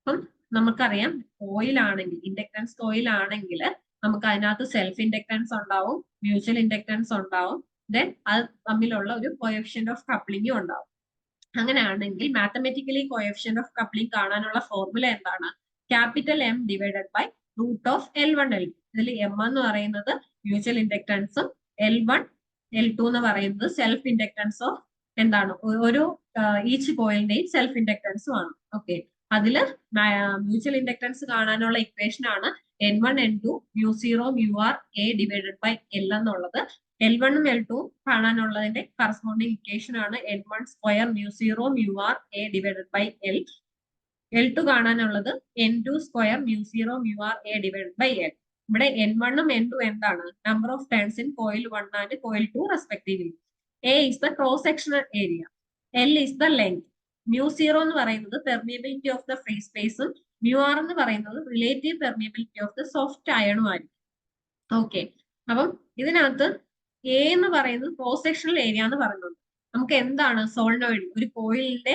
അപ്പം നമുക്കറിയാം കോയിൽ ആണെങ്കിൽ ഇൻഡക്ടൻസ് കോയിൽ ആണെങ്കിൽ നമുക്ക് അതിനകത്ത് സെൽഫ് ഇൻഡക്ടൻസ് ഉണ്ടാവും മ്യൂച്വൽ ഇൻഡക്ടൻസ് ഉണ്ടാവും ദെൻ അത് തമ്മിലുള്ള ഒരു കോയഫിഷ്യന്റ് ഓഫ് കപ്ലിംഗും ഉണ്ടാവും. അങ്ങനെയാണെങ്കിൽ മാത്തമെറ്റിക്കലി കോയഫിഷ്യന്റ് ഓഫ് കപ്ലിംഗ് കാണാനുള്ള ഫോർമുല എന്താണ്? Capital M divided by root of L one L ഇതിൽ എം എന്ന് പറയുന്നത് മ്യൂച്വൽ ഇൻഡക്ടൻസും എൽ വൺ എൽ ടു എന്ന് പറയുന്നത് സെൽഫ് ഇൻഡക്റ്റൻസ് ഓഫ് എന്താണ്? ഒരു ഈച്ച് കോയിലിന്റെയും സെൽഫ് ഇൻഡക്ടൻസും ആണ്. ഓക്കെ അതിൽ മ്യൂച്വൽ ഇൻഡക്റ്റൻസ് കാണാനുള്ള ഇക്വേഷൻ ആണ് N one N two mu zero mu R A divided by L എന്നുള്ളത്. എൽ വണ്ണും എൽ ടു കാണാനുള്ളതിന്റെ കറസ്പോണ്ടിങ് ഇക്വേഷൻ ആണ് N one square mu zero mu R A divided by L L two കാണാനുള്ളത് N two square mu zero mu R A divide by L ഇവിടെ N വണ്ണും N two എന്താണ്? Number of turns in coil one and coil two respectively A is the cross sectional area L is the length mu zero എന്ന് പറയുന്നത് permeability of the free സ്പേസും mu R എന്ന് പറയുന്നത് relative permeability of the soft അയണും ആയിരിക്കും. Okay അപ്പം ഇതിനകത്ത് A എന്ന് പറയുന്നത് ക്രോസ് സെക്ഷണൽ ഏരിയ എന്ന് പറയുന്നത് നമുക്ക് എന്താണ് സോൾനോയിഡ് ഒരു കോയിലിന്റെ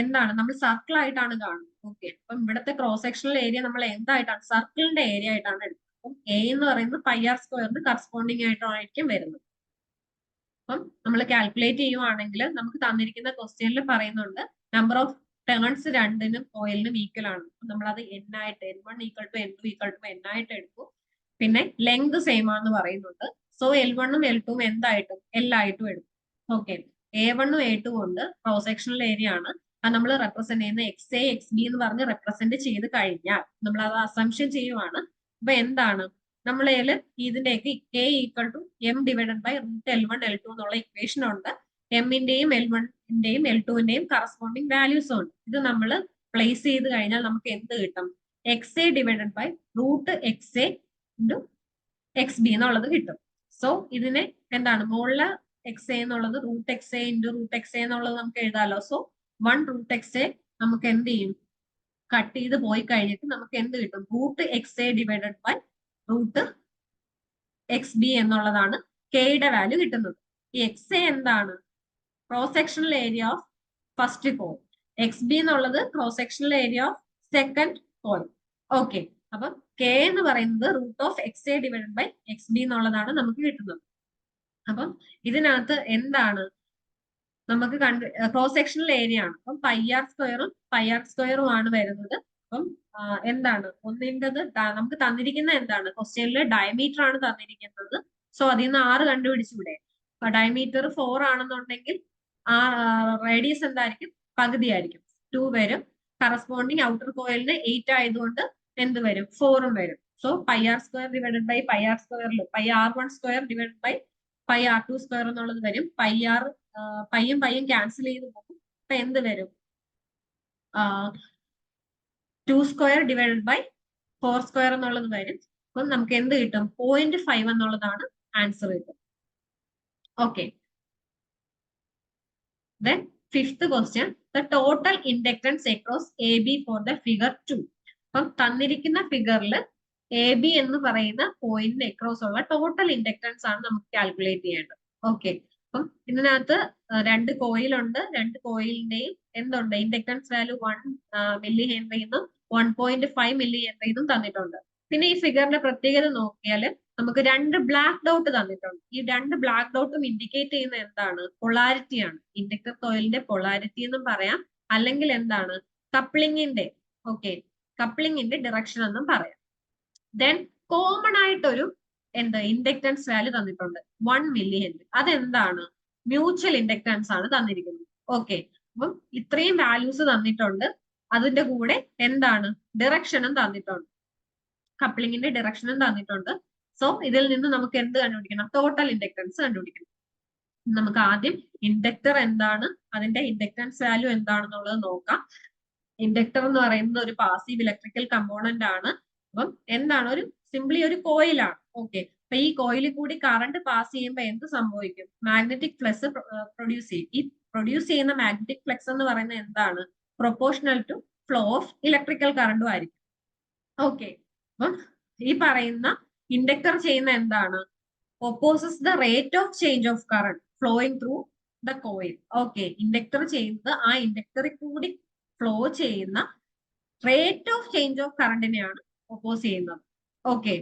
എന്താണ്? നമ്മൾ സർക്കിൾ ആയിട്ടാണ് കാണുന്നത്. ഓക്കെ അപ്പം ഇവിടുത്തെ ക്രോസ് സെക്ഷണൽ ഏരിയ നമ്മൾ എന്തായിട്ടാണ്? സർക്കിളിന്റെ ഏരിയ ആയിട്ടാണ് എടുക്കുന്നത്. അപ്പം എ എന്ന് പറയുന്നത് പൈ ആർ സ്ക്വയറിന് കറസ്പോണ്ടിങ് ആയിട്ടായിരിക്കും വരുന്നത്. അപ്പം നമ്മൾ കാൽക്കുലേറ്റ് ചെയ്യുവാണെങ്കിൽ നമുക്ക് തന്നിരിക്കുന്ന ക്വസ്റ്റ്യനിൽ പറയുന്നുണ്ട് നമ്പർ ഓഫ് ടേൺസ് രണ്ടിനും ഓയിലിനും ഈക്വൽ ആണ്. നമ്മൾ അത് എൻ ആയിട്ട് N one equal to N two equal to N ആയിട്ട് എടുക്കും പിന്നെ ലെങ്ത് സെയിം ആണെന്ന് പറയുന്നുണ്ട്. സോ എൽ വണ്ണും എൽ ടുവും എന്തായിട്ടും എൽ ആയിട്ടും എടുക്കും ഓക്കെ എ വണ്ണും എ ടു കൊണ്ട് ക്രോസ് സെക്ഷണൽ ഏരിയ ആണ്. അത് നമ്മൾ റെപ്രസെന്റ് ചെയ്യുന്ന എക്സ് എ എക്സ് ബി എന്ന് പറഞ്ഞ് റെപ്രസെന്റ് ചെയ്ത് കഴിഞ്ഞാൽ നമ്മൾ അത് അസംഷൻ ചെയ്യുവാണ്. അപ്പൊ എന്താണ്? നമ്മളേൽ ഇതിന്റെയൊക്കെ K equal to M divided by root L one L two എന്നുള്ള ഇക്വേഷൻ ഉണ്ട്. എമ്മിന്റെയും എൽ വണ്ണിന്റെയും എൽ ടുവിന്റെയും കറസ്പോണ്ടിങ് വാല്യൂസ് ഉണ്ട്. ഇത് നമ്മൾ പ്ലേസ് ചെയ്ത് കഴിഞ്ഞാൽ നമുക്ക് എന്ത് കിട്ടും? X A divided by root X A X B എന്നുള്ളത് കിട്ടും. സോ ഇതിനെ എന്താണ്? മുകളിൽ എക്സ് എ എന്നുള്ളത് root X A into root X A എന്നുള്ളത് നമുക്ക് എഴുതാമല്ലോ so one root X A നമുക്ക് എന്ത് ചെയ്യും? കട്ട് ചെയ്ത് പോയി കഴിഞ്ഞിട്ട് നമുക്ക് എന്ത് കിട്ടും? Root X A divided by root X B എന്നുള്ളതാണ് കെയുടെ വാല്യൂ കിട്ടുന്നത്. ഈ എക്സ് എ എന്താണ്? Cross sectional area of first coil X B എന്നുള്ളത് cross sectional area of second coil okay അപ്പം കെ എന്ന് പറയുന്നത് root of X A divided by X B എന്നുള്ളതാണ് നമുക്ക് കിട്ടുന്നത്. അപ്പം ഇതിനകത്ത് എന്താണ്? നമുക്ക് കണ്ട് ക്രോസ് സെക്ഷണൽ ഏരിയ ആണ്. അപ്പം പൈ ആർ സ്ക്വയറും പൈ ആർ സ്ക്വയറും ആണ് വരുന്നത്. അപ്പം എന്താണ്? ഒന്നിന്റെത് നമുക്ക് തന്നിരിക്കുന്ന എന്താണ്? ക്വസ്റ്റ്യനിൽ ഡയമീറ്റർ ആണ് തന്നിരിക്കുന്നത്. സോ അതിൽ നിന്ന് ആറ് കണ്ടുപിടിച്ചൂടെ? ഡയമീറ്റർ ഫോർ ആണെന്നുണ്ടെങ്കിൽ ആ റേഡിയസ് എന്തായിരിക്കും? പകുതി ആയിരിക്കും. ടു വരും. കറസ്പോണ്ടിങ് ഔട്ടർ കോയിലിന് എയ്റ്റ് ആയതുകൊണ്ട് എന്ത് വരും? ഫോറും വരും. So pi R square divided by pi R സ്ക്വയറിൽ pi R one square divided by pi R two square എന്നുള്ളത് വരും. പൈ ആർ പയ്യും പയ്യും ക്യാൻസൽ ചെയ്ത് പോകും. അപ്പൊ എന്ത് വരും? Two square divided by four square എന്നുള്ളത് വരും. അപ്പം നമുക്ക് എന്ത് കിട്ടും? പോയിന്റ് ഫൈവ് എന്നുള്ളതാണ് ആൻസർ കിട്ടും. Okay then fifth question the total inductance across A B for the figure two അപ്പം തന്നിരിക്കുന്ന ഫിഗറിൽ എ ബി എന്ന് പറയുന്ന പോയിന്റിന് അക്രോസ് ഉള്ള ടോട്ടൽ ഇൻഡക്റ്റൻസ് ആണ് നമുക്ക് കാൽക്കുലേറ്റ് ചെയ്യേണ്ടത്. ഓക്കെ അപ്പം ഇതിനകത്ത് രണ്ട് കോയിലുണ്ട് രണ്ട് കോയിലിന്റെയും എന്തുണ്ട്? ഇൻഡക്റ്റൻസ് വാല്യൂ വൺ മില്ലി ഹെൻറിന്നും വൺ പോയിന്റ് ഫൈവ് മില്ലി ഹെൻറിന്നും തന്നിട്ടുണ്ട്. പിന്നെ ഈ ഫിഗറിന്റെ പ്രത്യേകത നോക്കിയാൽ നമുക്ക് രണ്ട് ബ്ലാക്ക് ഡൗട്ട് തന്നിട്ടുണ്ട്. ഈ രണ്ട് ബ്ലാക്ക് ഡൗട്ടും ഇൻഡിക്കേറ്റ് ചെയ്യുന്ന എന്താണ്? പൊളാരിറ്റി ആണ്. ഇൻഡക്ടർ കോയിലിന്റെ പൊളാരിറ്റി എന്നും പറയാം. അല്ലെങ്കിൽ എന്താണ്? കപ്ലിങ്ങിന്റെ ഓക്കെ കപ്ലിങ്ങിന്റെ ഡിറക്ഷൻ എന്നും പറയാം. ദെൻ കോമൺ ആയിട്ടൊരു എന്ത് ഇൻഡക്റ്റൻസ് വാല്യൂ തന്നിട്ടുണ്ട്. വൺ മില്ലി ഹെൻറി അതെന്താണ്? മ്യൂച്വൽ ഇൻഡക്റ്റൻസ് ആണ് തന്നിരിക്കുന്നത്. ഓക്കെ അപ്പം ഇത്രയും വാല്യൂസ് തന്നിട്ടുണ്ട്. അതിന്റെ കൂടെ എന്താണ്? ഡിറക്ഷനും തന്നിട്ടുണ്ട്. കപ്ലിങ്ങിന്റെ ഡിറക്ഷനും തന്നിട്ടുണ്ട്. സോ ഇതിൽ നിന്ന് നമുക്ക് എന്ത് കണ്ടുപിടിക്കണം? ടോട്ടൽ ഇൻഡക്റ്റൻസ് കണ്ടുപിടിക്കണം. നമുക്ക് ആദ്യം ഇൻഡക്ടർ എന്താണ്? അതിന്റെ ഇൻഡക്റ്റൻസ് വാല്യൂ എന്താണെന്നുള്ളത് നോക്കാം. ഇൻഡക്ടർ എന്ന് പറയുന്നത് ഒരു പാസീവ് ഇലക്ട്രിക്കൽ കമ്പോണന്റ് ആണ്. അപ്പം എന്താണ്? ഒരു സിംപ്ലി ഒരു കോയിലാണ് ഓക്കെ അപ്പൊ ഈ കോയിലിൽ കൂടി കറണ്ട് പാസ് ചെയ്യുമ്പോൾ എന്ത് സംഭവിക്കും? മാഗ്നറ്റിക് ഫ്ലക്സ് പ്രൊഡ്യൂസ് ചെയ്യും. ഈ പ്രൊഡ്യൂസ് ചെയ്യുന്ന മാഗ്നറ്റിക് ഫ്ലക്സ് എന്ന് പറയുന്നത് എന്താണ്? Proportional to flow of electrical കറണ്ടും ആയിരിക്കും. ഓക്കെ അപ്പം ഈ പറയുന്ന ഇൻഡക്ടർ ചെയ്യുന്ന എന്താണ്? Opposes the rate of change of current flowing through the coil okay inductor ചെയ്യുന്നത് ആ ഇൻഡക്ടറിൽ കൂടി ഫ്ലോ ചെയ്യുന്ന റേറ്റ് ഓഫ് ചേഞ്ച് ഓഫ് കറണ്ടിനെയാണ് ഒപ്പോസ് ചെയ്യുന്നത്. ഓക്കെ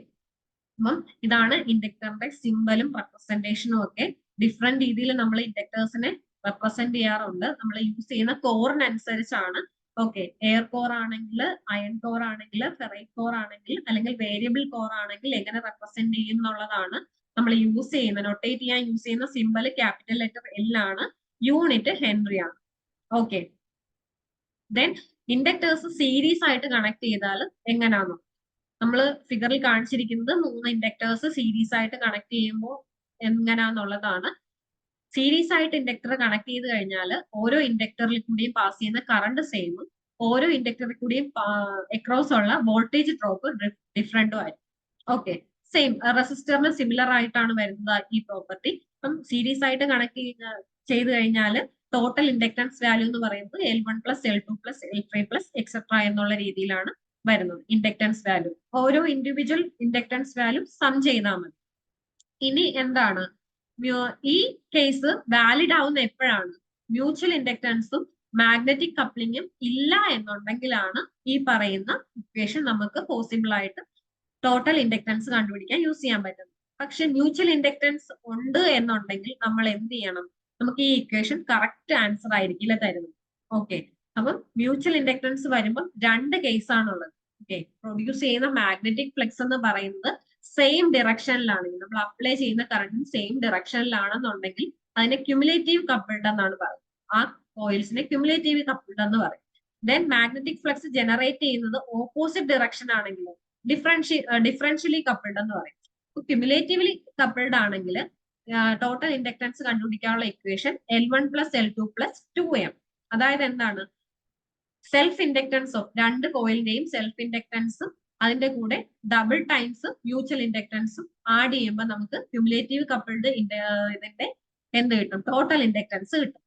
അപ്പം ഇതാണ് ഇൻഡക്ടറിന്റെ സിമ്പലും റെപ്രസെന്റേഷനും ഒക്കെ. ഡിഫറെന്റ് രീതിയിൽ നമ്മൾ ഇൻഡക്ടേഴ്സിനെ റെപ്രസെന്റ് ചെയ്യാറുണ്ട്. നമ്മൾ യൂസ് ചെയ്യുന്ന കോറിനനുസരിച്ചാണ് ഓക്കെ എയർ കോർ ആണെങ്കിൽ അയൺ കോർ ആണെങ്കിൽ ഫെറൈറ്റ് കോർ ആണെങ്കിൽ അല്ലെങ്കിൽ വേരിയബിൾ കോർ ആണെങ്കിൽ എങ്ങനെ റെപ്രസെന്റ് ചെയ്യും എന്നുള്ളതാണ് നമ്മൾ യൂസ് ചെയ്യുന്ന നൊട്ടേറ്റ് ചെയ്യാൻ യൂസ് ചെയ്യുന്ന സിമ്പൽ ക്യാപിറ്റൽ ലെറ്റർ എൽ ആണ്. യൂണിറ്റ് ഹെൻറി ആണ്. ഓക്കെ ദെൻ ഇൻഡക്ടേഴ്സ് സീരീസ് ആയിട്ട് കണക്ട് ചെയ്താൽ എങ്ങനെയാണോ നമ്മൾ ഫിഗറിൽ കാണിച്ചിരിക്കുന്നത് മൂന്ന് ഇൻഡക്ടേഴ്സ് സീരീസ് ആയിട്ട് കണക്ട് ചെയ്യുമ്പോൾ എങ്ങനെയാന്നുള്ളതാണ് സീരീസ് ആയിട്ട് ഇൻഡക്ടർ കണക്ട് ചെയ്ത് കഴിഞ്ഞാൽ ഓരോ ഇൻഡക്ടറിൽ കൂടിയും പാസ് ചെയ്യുന്ന കറണ്ട് സെയിമും ഓരോ ഇൻഡക്ടറിൽ കൂടിയും എക്രോസ് ഉള്ള വോൾട്ടേജ് ഡ്രോപ്പ് ഡിഫറെന്റും ആയിരിക്കും. ഓക്കെ സെയിം റെസിസ്റ്ററിന് സിമിലർ ആയിട്ടാണ് വരുന്നത് ഈ പ്രോപ്പർട്ടി അപ്പം സീരീസ് ആയിട്ട് കണക്ട് ചെയ്ത് കഴിഞ്ഞാൽ ടോട്ടൽ ഇൻഡക്ടൻസ് വാല്യൂ എന്ന് പറയുന്നത് L one plus L two plus L three plus etcetera എന്നുള്ള രീതിയിലാണ് വരുന്നത്. ഇൻഡക്റ്റൻസ് വാല്യൂ ഓരോ ഇൻഡിവിജ്വൽ ഇൻഡക്റ്റൻസ് വാല്യൂ സം ചെയ്താൽ മതി. ഇനി എന്താണ്? ഈ കേസ് വാലിഡ് ആവുന്ന എപ്പോഴാണ്? മ്യൂച്വൽ ഇൻഡക്റ്റൻസും മാഗ്നറ്റിക് കപ്ലിങ്ങും ഇല്ല എന്നുണ്ടെങ്കിലാണ് ഈ പറയുന്ന ഇക്വേഷൻ നമുക്ക് പോസിബിൾ ആയിട്ട് ടോട്ടൽ ഇൻഡക്റ്റൻസ് കണ്ടുപിടിക്കാൻ യൂസ് ചെയ്യാൻ പറ്റുന്നത്. പക്ഷെ മ്യൂച്വൽ ഇൻഡക്റ്റൻസ് ഉണ്ട് എന്നുണ്ടെങ്കിൽ നമ്മൾ എന്ത് ചെയ്യണം? നമുക്ക് ഈ ഇക്വേഷൻ കറക്റ്റ് ആൻസർ ആയിരിക്കില്ല തരുന്നത്. ഓക്കെ അപ്പം മ്യൂച്വൽ ഇൻഡക്ടൻസ് വരുമ്പോൾ രണ്ട് കേസ് ആണുള്ളത്. ഓക്കെ പ്രൊഡ്യൂസ് ചെയ്യുന്ന മാഗ്നറ്റിക് ഫ്ലെക്സ് എന്ന് പറയുന്നത് സെയിം ഡിറക്ഷനിലാണ് നമ്മൾ അപ്ലൈ ചെയ്യുന്ന കറണ്ട് സെയിം ഡിറക്ഷനിലാണെന്നുണ്ടെങ്കിൽ അതിനെ ക്യുമുലേറ്റീവ് കപ്പിൾഡ് എന്നാണ് പറയുന്നത്. ആ കോയിൽസിനെ ക്യുമുലേറ്റീവ് കപ്പിൾഡ് എന്ന് പറയും. ദെൻ മാഗ്നറ്റിക് ഫ്ലക്സ് ജനറേറ്റ് ചെയ്യുന്നത് ഓപ്പോസിറ്റ് ഡിറക്ഷൻ ആണെങ്കിൽ ഡിഫറൻഷ്യ ഡിഫറൻഷ്യലി കപ്പിൾഡ് എന്ന് പറയും. ക്യുമുലേറ്റീവ്ലി കപ്പിൾഡ് ആണെങ്കിൽ ടോട്ടൽ ഇൻഡക്ടൻസ് കണ്ടുപിടിക്കാനുള്ള equation L one plus L two plus two M അതായത് എന്താണ്? സെൽഫ് ഇൻഡക്ടൻസും രണ്ട് കോയിലിന്റെയും സെൽഫ് ഇൻഡക്ടൻസും അതിന്റെ കൂടെ ഡബിൾ ടൈംസ് മ്യൂച്വൽ ഇൻഡക്ടൻസും ആഡ് ചെയ്യുമ്പോൾ നമുക്ക് ക്യുമുലേറ്റീവ് കപ്പിൾഡ് ഇതിന്റെ എന്ത് കിട്ടും? ടോട്ടൽ ഇൻഡക്ടൻസ് കിട്ടും.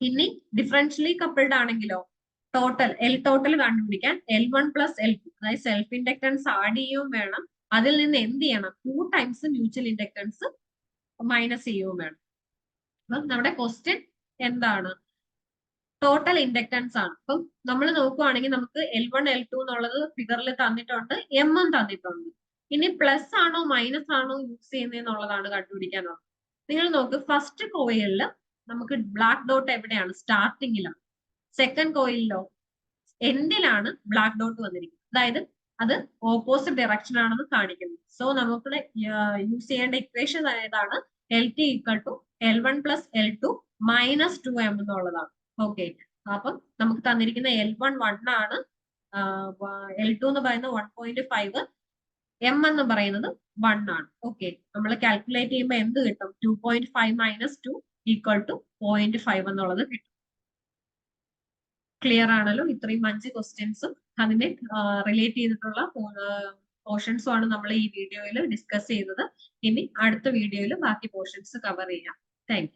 ഇനി ഡിഫറൻഷ്യലി കപ്പിൾഡ് ആണെങ്കിലോ ടോട്ടൽ എൽ ടോട്ടൽ കണ്ടുപിടിക്കാൻ L one plus L two അതായത് സെൽഫ് ഇൻഡക്ടൻസ് ആഡ് ചെയ്യുകയും വേണം. അതിൽ നിന്ന് എന്ത് ചെയ്യണം? Two times mutual inductance minus ചെയ്യുകയും വേണം. അപ്പം നമ്മുടെ ക്വസ്റ്റ്യൻ എന്താണ്? ടോട്ടൽ ഇൻഡക്റ്റൻസ് ആണ്. അപ്പം നമ്മൾ നോക്കുവാണെങ്കിൽ നമുക്ക് എൽ വൺ എൽ ടു എന്നുള്ളത് ഫിഗറിൽ തന്നിട്ടുണ്ട് എം ഉം തന്നിട്ടുണ്ട്. ഇനി പ്ലസ് ആണോ മൈനസ് ആണോ യൂസ് ചെയ്യുന്നതെന്നുള്ളതാണ് കണ്ടുപിടിക്കാനുള്ളത് നിങ്ങൾ നോക്ക് ഫസ്റ്റ് കോയിലിൽ നമുക്ക് ബ്ലാക്ക് ഡോട്ട് എവിടെയാണ്? സ്റ്റാർട്ടിങ്ങിലാണ് സെക്കൻഡ് കോയിലിലോ എൻഡിലാണ് ബ്ലാക്ക് ഡോട്ട് വന്നിരിക്കുന്നത്. അതായത് അത് ഓപ്പോസിറ്റ് ഡയറക്ഷൻ ആണെന്ന് കാണിക്കുന്നത് സോ നമുക്ക് യൂസ് ചെയ്യേണ്ട ഇക്വേഷൻ ഏതാണ്? L T equal to L one plus L two minus two M എന്നുള്ളതാണ്. ഓക്കെ അപ്പം നമുക്ക് തന്നിരിക്കുന്ന എൽ വൺ വൺ ആണ്. എൽ ടു എന്ന് പറയുന്നത് വൺ പോയിന്റ് ഫൈവ് എം എന്ന് പറയുന്നത് വൺ ആണ്. ഓക്കെ നമ്മൾ കാൽക്കുലേറ്റ് ചെയ്യുമ്പോൾ എന്ത് കിട്ടും? Two point five minus two equal to point five എന്നുള്ളത് കിട്ടും. ക്ലിയർ ആണല്ലോ? ഇത്രയും അഞ്ച് ക്വസ്റ്റ്യൻസും അതിനെ റിലേറ്റ് ചെയ്തിട്ടുള്ള പോർഷൻസും ആണ് നമ്മൾ ഈ വീഡിയോയിൽ ഡിസ്കസ് ചെയ്തത്. ഇനി അടുത്ത വീഡിയോയിൽ ബാക്കി പോർഷൻസ് കവർ ചെയ്യാം. താങ്ക്